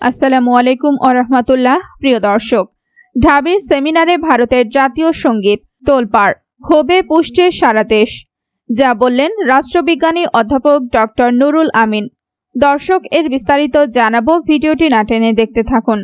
আসসালামু আলাইকুম আরহামতুল্লাহ প্রিয় দর্শক। ঢাবির সেমিনারে ভারতের জাতীয় সংগীত তোলপাড়, ক্ষোভে পুষ্টে সারা দেশ। যা বললেন রাষ্ট্রবিজ্ঞানী অধ্যাপক ডক্টর নুরুল আমিন। দর্শক, এর বিস্তারিত জানাব, ভিডিওটি না টেনে দেখতে থাকুন।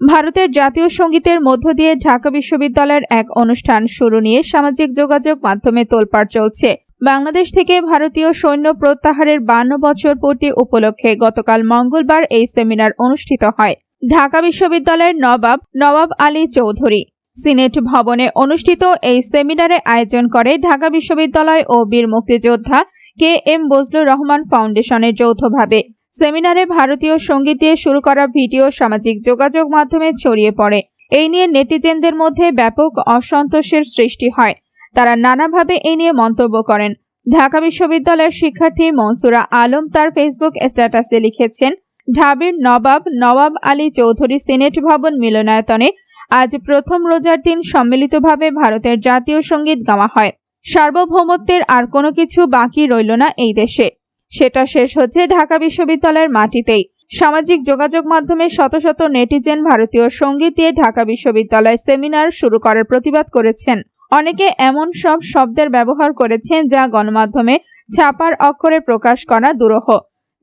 ভারতের জাতীয় সঙ্গীতের মধ্য দিয়ে ঢাকা বিশ্ববিদ্যালয়ের এক অনুষ্ঠান শুরু নিয়ে সামাজিক যোগাযোগ মাধ্যমে তোলপাড় চলছে। বাংলাদেশ থেকে ভারতীয় সৈন্য প্রত্যাহারের বান্ন বছর পূর্তি উপলক্ষে গতকাল মঙ্গলবার এই সেমিনার অনুষ্ঠিত হয়। ঢাকা বিশ্ববিদ্যালয়ের নবাব নবাব আলী চৌধুরী সিনেট ভবনে অনুষ্ঠিত এই সেমিনারে আয়োজন করে ঢাকা বিশ্ববিদ্যালয় ও বীর মুক্তিযোদ্ধা কে এম বজলুর রহমান ফাউন্ডেশনের যৌথভাবে। সেমিনারে ভারতীয় সংগীত দিয়ে শুরু করা ভিডিও সামাজিক যোগাযোগ মাধ্যমে ছড়িয়ে পড়ে। এই নিয়ে নেটিজেনদের মধ্যে ব্যাপক অসন্তোষের সৃষ্টি হয়। তারা নানাভাবে এই নিয়ে মন্তব্য করেন। ঢাকা বিশ্ববিদ্যালয়ের শিক্ষার্থী মনসুরা আলম তার ফেসবুক স্ট্যাটাসে লিখেছেন, ঢাবির নবাব নওয়াব আলী চৌধুরী সিনেট ভবন মিলনায়তনে আজ প্রথম রোজার দিন সম্মিলিতভাবে ভারতের জাতীয় সংগীত গাওয়া হয়। সার্বভৌমত্বের আর কোনো কিছু বাকি রইল না এই দেশে। সেটা শেষ হচ্ছে ঢাকা বিশ্ববিদ্যালয়ের মাটিতেই। সামাজিক যোগাযোগ মাধ্যমে শত শত নেটিজেন ভারতীয় সংগীত দিয়ে ঢাকা বিশ্ববিদ্যালয় সেমিনার শুরু করার প্রতিবাদ করেছেন। অনেকে এমন সব শব্দের ব্যবহার করেছেন যা গণমাধ্যমে ছাপার অক্ষরে প্রকাশ করা দুরূহ।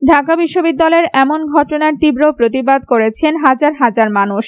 ঢাকা বিশ্ববিদ্যালয়ের এমন ঘটনার তীব্র প্রতিবাদ করেছেন হাজার হাজার মানুষ।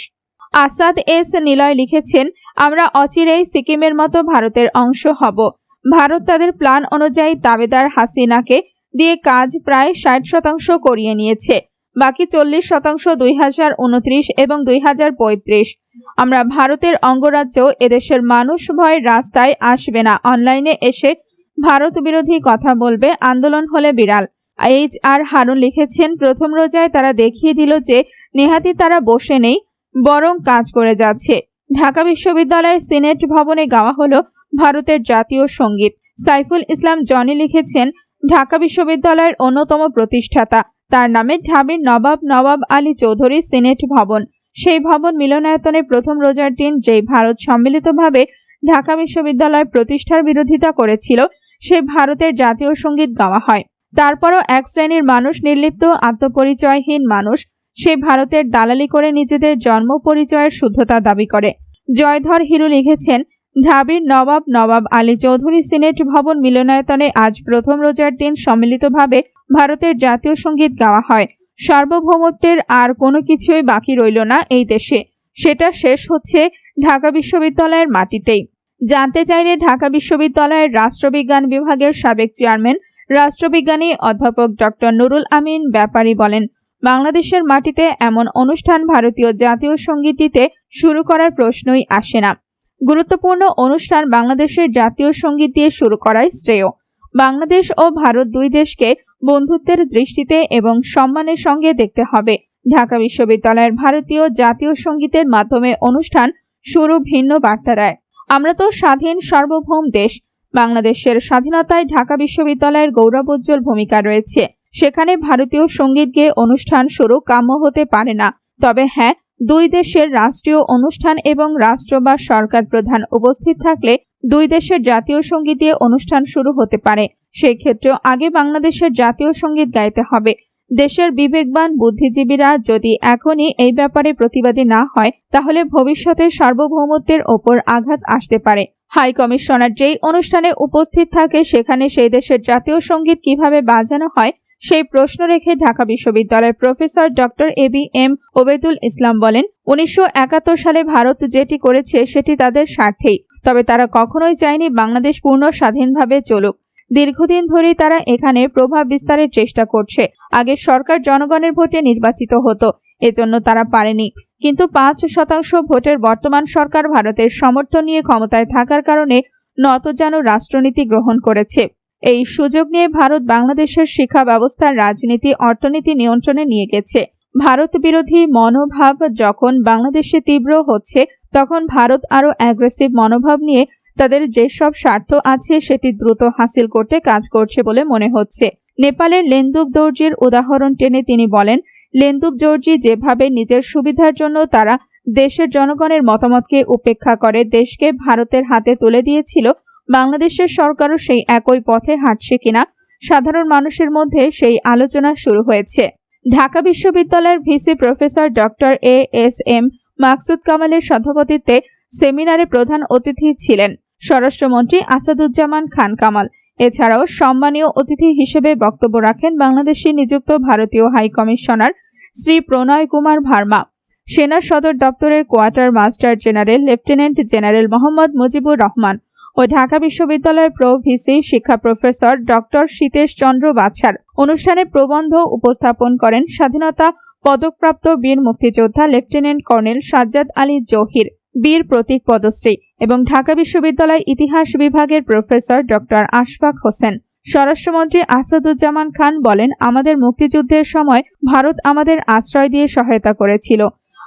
আসাদ এস নিলয় লিখেছেন, আমরা অচিরেই সিকিমের মতো ভারতের অংশ হব। ভারত তাদের প্ল্যান অনুযায়ী দাবেদার হাসিনাকে দিয়ে কাজ প্রায় ষাট শতাংশ করিয়ে নিয়েছে। বাকি চল্লিশ শতাংশ দুই হাজার উনত্রিশ এবং দুই হাজার পঁয়ত্রিশ। আমরা ভারতের অঙ্গরাজ্য এদেশের মানুষ ভয় রাস্তায় আসবে না। অনলাইনে এসে ভারত বিরোধী কথা বলবে, আন্দোলন হলে বিড়াল। এইচ আর হারুন লিখেছেন, প্রথম রোজায় তারা দেখিয়ে দিল যে নেহাতি তারা বসে নেই, বরং কাজ করে যাচ্ছে। ঢাকা বিশ্ববিদ্যালয়ের সিনেট ভবনে গাওয়া হলো ভারতের জাতীয় সংগীত। সাইফুল ইসলাম জনি লিখেছেন, ঢাকা বিশ্ববিদ্যালয়ের অন্যতম প্রতিষ্ঠাতা। তার নামে ঢাবির নবাব নবাব আলী চৌধুরী সিনেট ভবন। সেই ভবন মিলনায়তনে প্রথম রোজার দিন যেই ভারত সম্মিলিতভাবে ঢাকা বিশ্ববিদ্যালয় প্রতিষ্ঠার বিরোধিতা করেছিল, সে ভারতের জাতীয় সংগীত গাওয়া হয়। তারপরও এক শ্রেণির মানুষ নির্লিপ্ত, আত্মপরিচয়হীন মানুষ, সে ভারতের দালালি করে নিজেদের জন্ম পরিচয়ের শুদ্ধতা দাবি করে। জয়ধর হিরু লিখেছেন ঢাবির নবাব নবাব আলী চৌধুরী সিনেট ভবন মিলনায়তনে আজ প্রথম রোজার দিন সম্মিলিতভাবে ভারতের জাতীয় সংগীত গাওয়া হয়। সার্বভৌমত্বের আর কোনো কিছুই বাকি রইল না এই দেশে। সেটা শেষ হচ্ছে ঢাকা বিশ্ববিদ্যালয়ের মাটিতেই। জানতে চাইলে ঢাকা বিশ্ববিদ্যালয়ের রাষ্ট্রবিজ্ঞান বিভাগের সাবেক চেয়ারম্যান, রাষ্ট্রবিজ্ঞানী অধ্যাপক ডক্টর নুরুল আমিন ব্যাপারী বলেন, বাংলাদেশের মাটিতে এমন অনুষ্ঠান ভারতীয় জাতীয় সঙ্গীতিতে শুরু করার প্রশ্নই আসে না। গুরুত্বপূর্ণ অনুষ্ঠান বাংলাদেশের জাতীয় সংগীত দিয়ে শুরু করাই শ্রেয়। বাংলাদেশ ও ভারত দুই দেশকে বন্ধুত্বের দৃষ্টিতে এবং সম্মানের সঙ্গে দেখতে হবে। ঢাকা বিশ্ববিদ্যালয়ের ভারতীয় জাতীয় সঙ্গীতের মাধ্যমে অনুষ্ঠান শুরু ভিন্ন বার্তা দেয়। আমরা তো স্বাধীন, সার্বভৌম দেশ। বাংলাদেশের স্বাধীনতায় ঢাকা বিশ্ববিদ্যালয়ের গৌরবোজ্জ্বল ভূমিকা রয়েছে। সেখানে ভারতীয় সংগীত গেয়ে অনুষ্ঠান শুরু কাম্য হতে পারে না। তবে হ্যাঁ দুই দেশের রাষ্ট্রীয় অনুষ্ঠান এবং রাষ্ট্র বা সরকার প্রধান উপস্থিত থাকলে দুই দেশের জাতীয় সংগীত দিয়ে অনুষ্ঠান শুরু হতে পারে। সেই ক্ষেত্রেও আগে বাংলাদেশের জাতীয় সংগীত গাইতে হবে। দেশের বিবেকবান বুদ্ধিজীবীরা যদি এখনই এই ব্যাপারে প্রতিবাদী না হয়, তাহলে ভবিষ্যতে সার্বভৌমত্বের ওপর আঘাত আসতে পারে। হাই কমিশনার যেই অনুষ্ঠানে উপস্থিত থাকে, সেখানে সেই দেশের জাতীয় সংগীত কীভাবে বাজানো হয় সেই প্রশ্ন রেখে ঢাকা বিশ্ববিদ্যালয়ের professor doctor A B M Obaidul Islam বলেন, উনিশশো একাত্তর সালে ভারত যেটি করেছে সেটি তাদের স্বার্থেই, তবে তারা কখনোই চায়নি বাংলাদেশ পূর্ণ স্বাধীনভাবে চলুক। দীর্ঘদিন ধরেই তারা এখানে প্রভাব বিস্তারের চেষ্টা করছে। আগে সরকার জনগণের ভোটে নির্বাচিত হতো, এজন্য তারা পারেনি। কিন্তু পাঁচ শতাংশ ভোটের বর্তমান সরকার ভারতের সমর্থন নিয়ে ক্ষমতায় থাকার কারণে নতজানু রাষ্ট্রনীতি গ্রহণ করেছে। এই সুযোগ নিয়ে ভারত বাংলাদেশের শিক্ষা ব্যবস্থার রাজনীতি, অর্থনীতি নিয়ন্ত্রণে নিয়ে গেছে। ভারত বিরোধী মনোভাব যখন বাংলাদেশে তীব্র হচ্ছে, তখন ভারত আরও অ্যাগ্রেসিভ মনোভাব নিয়ে তাদের যেসব স্বার্থ আছে সেটি দ্রুত হাসিল করতে কাজ করছে বলে মনে হচ্ছে। নেপালের লেন্দুব দর্জির উদাহরণ টেনে তিনি বলেন লেন্দুব জর্জি যেভাবে নিজের সুবিধার জন্য তারা দেশের জনগণের মতামতকে উপেক্ষা করে দেশকে ভারতের হাতে তুলে দিয়েছিল বাংলাদেশের সরকারও সেই একই পথে হাঁটছে কিনা সাধারণ মানুষের মধ্যে সেই আলোচনা শুরু হয়েছে। ঢাকা বিশ্ববিদ্যালয়ের VC professor doctor A S M Maksud কামালের সভাপতিত্বে সেমিনারে প্রধান অতিথি ছিলেন স্বরাষ্ট্রমন্ত্রী আসাদুজ্জামান খান কামাল। এছাড়াও সম্মানীয় অতিথি হিসেবে বক্তব্য রাখেন বাংলাদেশে নিযুক্ত ভারতীয় হাই কমিশনার শ্রী প্রণয় কুমার ভার্মা, সেনা সদর দপ্তরের quartermaster general lieutenant general Mohammad Mujibur Rahman ও ঢাকা বিশ্ববিদ্যালয়ের প্রো ভিসি শিক্ষা প্রফেসর ডক্টর সীতেশ চন্দ্র বাছার অনুষ্ঠানে প্রবন্ধ উপস্থাপন করেন স্বাধীনতা পদকপ্রাপ্ত বীর মুক্তিযোদ্ধা লেফটেন্যান্ট কর্নেল সাজ্জাদ আলী জহির, বীর প্রতীক পদশ্রী এবং ঢাকা বিশ্ববিদ্যালয় ইতিহাস বিভাগের প্রফেসর ডক্টর আশফাক হোসেন। স্বরাষ্ট্রমন্ত্রী আসাদুজ্জামান খান বলেন, আমাদের মুক্তিযুদ্ধের সময় ভারত আমাদের আশ্রয় দিয়ে সহায়তা করেছিল,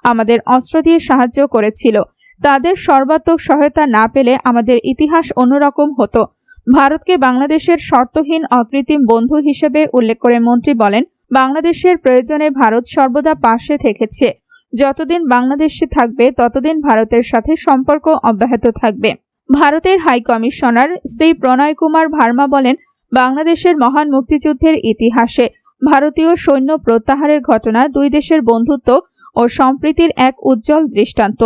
আমাদের অস্ত্র দিয়ে সাহায্য করেছিল তাদের সর্বাত্মক সহায়তা না পেলে আমাদের ইতিহাস অন্যরকম হতো। ভারতকে বাংলাদেশের শর্তহীন অকৃত্রিম বন্ধু হিসেবে উল্লেখ করে মন্ত্রী বলেন, বাংলাদেশের প্রয়োজনে ভারত সর্বদা পাশে থেকেছে। যতদিন বাংলাদেশে থাকবে, ততদিন ভারতের সাথে সম্পর্ক অব্যাহত থাকবে। ভারতের হাই কমিশনার শ্রী প্রণয় কুমার ভার্মা বলেন, বাংলাদেশের মহান মুক্তিযুদ্ধের ইতিহাসে ভারতীয় সৈন্য প্রত্যাহারের ঘটনা দুই দেশের বন্ধুত্ব ও সম্প্রীতির এক উজ্জ্বল দৃষ্টান্ত।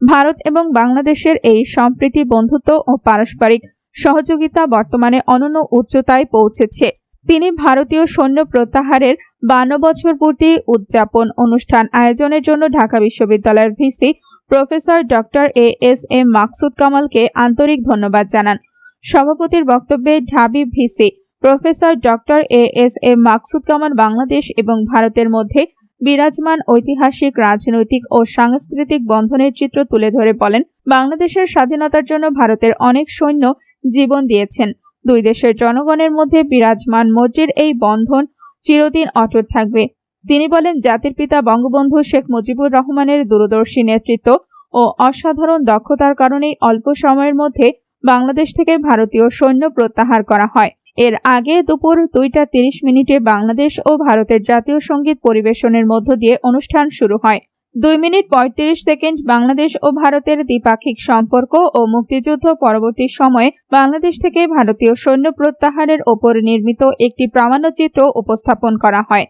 ভারত এবং বাংলাদেশের এই সম্প্রীতি, বন্ধুত্ব ও পারস্পরিক সহযোগিতা বর্তমানে অনন্য উচ্চতায় পৌঁছেছে। তিনি ভারতীয় সৈন্য প্রত্যাহারের বান্ন বছর পূর্তি উদযাপন অনুষ্ঠান আয়োজনের জন্য ঢাকা বিশ্ববিদ্যালয়ের VC professor doctor A S M Maksud কামালকে আন্তরিক ধন্যবাদ জানান। সভাপতির বক্তব্যে ঢাবি VC professor doctor A S M Maksud Kamal Bangladesh এবং ভারতের মধ্যে বিরাজমান ঐতিহাসিক, রাজনৈতিক ও সাংস্কৃতিক বন্ধনের চিত্র তুলে ধরে বলেন, বাংলাদেশের স্বাধীনতার জন্য ভারতের অনেক সৈন্য জীবন দিয়েছেন। দুই দেশের জনগণের মধ্যে বিরাজমান মজ্জির এই বন্ধন চিরদিন অটুট থাকবে। তিনি বলেন, জাতির পিতা বঙ্গবন্ধু শেখ মুজিবুর রহমানের দূরদর্শী নেতৃত্ব ও অসাধারণ দক্ষতার কারণেই অল্প সময়ের মধ্যে বাংলাদেশ থেকে ভারতীয় সৈন্য প্রত্যাহার করা হয়। এর আগে দুপুর দুইটা তিরিশ মিনিটে বাংলাদেশ ও ভারতের জাতীয় সংগীত পরিবেশনের মধ্য দিয়ে অনুষ্ঠান শুরু হয়। দুই মিনিট পঁয়ত্রিশ সেকেন্ড বাংলাদেশ ও ভারতের দ্বিপাক্ষিক সম্পর্ক ও মুক্তিযুদ্ধ পরবর্তী সময়ে বাংলাদেশ থেকে ভারতীয় সৈন্য প্রত্যাহারের ওপর নির্মিত একটি প্রামাণ্যচিত্র উপস্থাপন করা হয়।